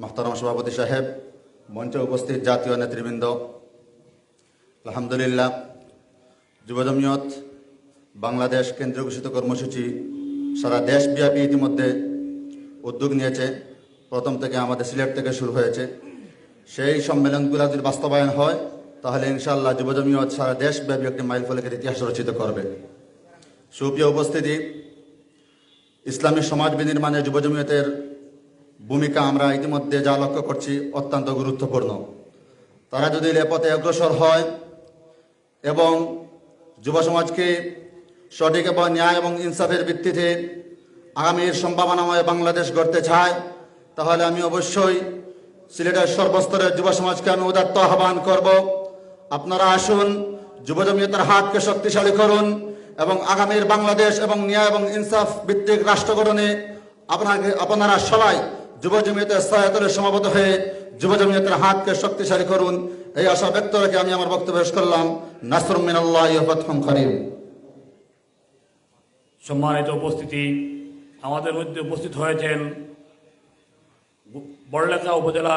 মাহতারাম সভাপতি সাহেব, মঞ্চে উপস্থিত জাতীয় নেতৃবৃন্দ। আলহামদুলিল্লাহ যুবজমিয়ত বাংলাদেশ কেন্দ্রীয় ঘোষিত কর্মসূচি সারা দেশব্যাপী ইতিমধ্যে উদ্যোগ নিয়েছে। প্রথম থেকে আমাদের সিলেট থেকে শুরু হয়েছে। সেই সম্মেলনগুলো যদি বাস্তবায়ন হয়, তাহলে ইনশাআল্লাহ যুবজমিয়ত সারা দেশব্যাপী একটি মাইল ফলকের ইতিহাস রচিত করবে। সুপ্রিয় উপস্থিতি, ইসলামী সমাজ বিনির্মাণে যুব জমিয়তের ভূমিকা আমরা ইতিমধ্যে যা লক্ষ্য করছি অত্যন্ত গুরুত্বপূর্ণ। তারা যদি এ পথে অগ্রসর হয় এবং যুব সমাজকে সঠিক এবং ন্যায় এবং ইনসাফের ভিত্তিতে আগামীর সম্ভাবনাময় বাংলাদেশ গড়তে চায়, তাহলে আমি অবশ্যই সিলেটের সর্বস্তরের যুব সমাজকে আমি উদাত্ত আহ্বান করব। আপনারা আসুন যুব জমিয়তের হাতকে শক্তিশালী করুন এবং আগামীর বাংলাদেশ এবং ন্যায় এবং ইনসাফ ভিত্তিক রাষ্ট্র গঠনে আপনাকে আপনারা সবাই যুব জমিয়তের সহায়তার সমাবেত হয়ে যুব জমিয়তের হাতকে শক্তিশালী করুন। এই আশা ব্যক্ত রেখে আমি আমার বক্তব্য শেষ করলাম। নাসর মিনাল্লাহ ইহবাতম খারিম সম্মানিত উপস্থিতি, আমাদের মধ্যে উপস্থিত হয়েছেন বড়লেখা উপজেলা